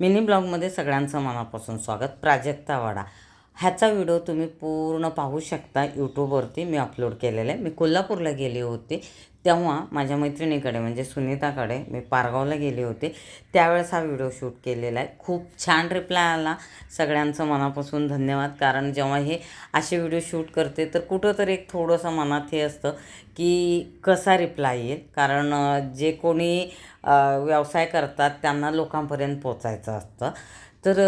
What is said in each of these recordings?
Mini ब्लॉगमध्ये सगळ्यांचं मनापासून स्वागत. प्राजक्ता वाडा. ह्याचा व्हिडिओ तुम्ही पूर्ण पाहू शकता यूट्यूबवरती मी अपलोड केलेला आहे. मी कोल्हापूरला गेली होती. तेव्हा माझ्या मैत्रिणीकडे म्हणजे सुनीताकडे मी पारगावला गेले होते. त्यावेळेस हा व्हिडिओ शूट केलेला आहे. खूप छान रिप्लाय आला. सगळ्यांचं मनापासून धन्यवाद. कारण जेव्हा हे असे व्हिडिओ शूट करते तर कुठंतरी एक थोडंसं मनात हे असतं की कसा रिप्लाय येईल? कारण जे कोणी व्यवसाय करतात त्यांना लोकांपर्यंत पोचायचं असतं. तर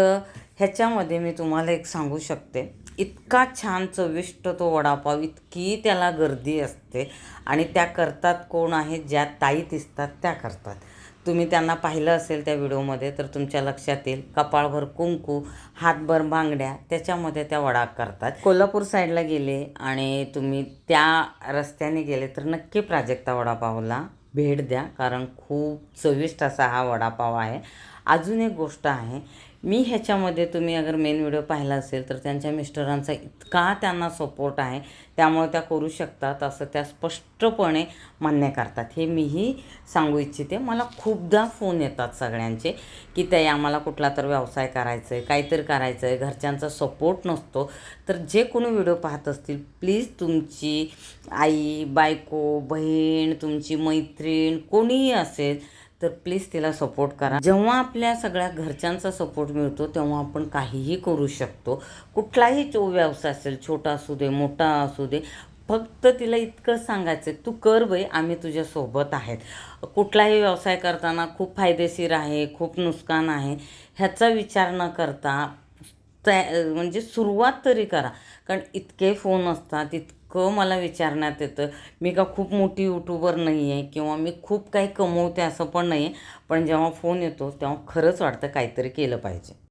ह्याच्यामध्ये मी तुम्हाला एक सांगू शकते. इतका छान चविष्ट तो वडापाव इतकी त्याला गर्दी असते आणि त्या करतात कोण आहेत ज्या ताई दिसतात त्या करतात. तुम्ही त्यांना पाहिलं असेल त्या व्हिडिओमध्ये तर तुमच्या लक्षात येईल. कपाळभर कुंकू हातभर बांगड्या त्याच्यामध्ये त्या वडा करतात. कोल्हापूर साईडला गेले आणि तुम्ही त्या रस्त्याने गेले तर नक्की प्राजक्ता वडापावला भेट द्या कारण खूप चविष्ट असा हा वडापाव आहे. अजून एक गोष्ट आहे. मी ह्याच्यामध्ये तुम्ही अगर मेन व्हिडिओ पाहिला असेल तर त्यांच्या मिस्टरांचा इतका त्यांना सपोर्ट आहे. त्यामुळे त्या करू शकतात असं त्या स्पष्टपणे मान्य करतात. हे मीही सांगू इच्छिते. मला खूपदा फोन येतात सगळ्यांचे की ते आम्हाला कुठला तर व्यवसाय करायचा आहे काहीतरी करायचं आहे घरच्यांचा सपोर्ट नसतो. तर जे कोणी व्हिडिओ पाहत असतील प्लीज तुमची आई बायको बहीण तुमची मैत्रीण कोणीही असेल तर प्लीज तिला सपोर्ट करा. जेव्हा आपल्या सगळ्या घरच्यांचा सपोर्ट मिळतो तेव्हा आपण काहीही करू शकतो. कुठलाही तो व्यवसाय असेल छोटा असू दे मोठा असू दे फक्त तिला इतकं सांगायचं तू कर बाई आम्ही तुझ्यासोबत आहेत. कुठलाही व्यवसाय करताना खूप फायदेशीर आहे खूप नुकसान आहे. ह्याचा विचार न करता त्या म्हणजे सुरुवात तरी करा. कारण इतके फोन असतात इतकं मला विचारण्यात येतं. मी का खूप मोठी यूट्यूबर नाही आहे किंवा मी खूप काही कमवते असं पण नाही आहे. पण जेव्हा फोन येतो तेव्हा खरंच वाटतं काहीतरी केलं पाहिजे.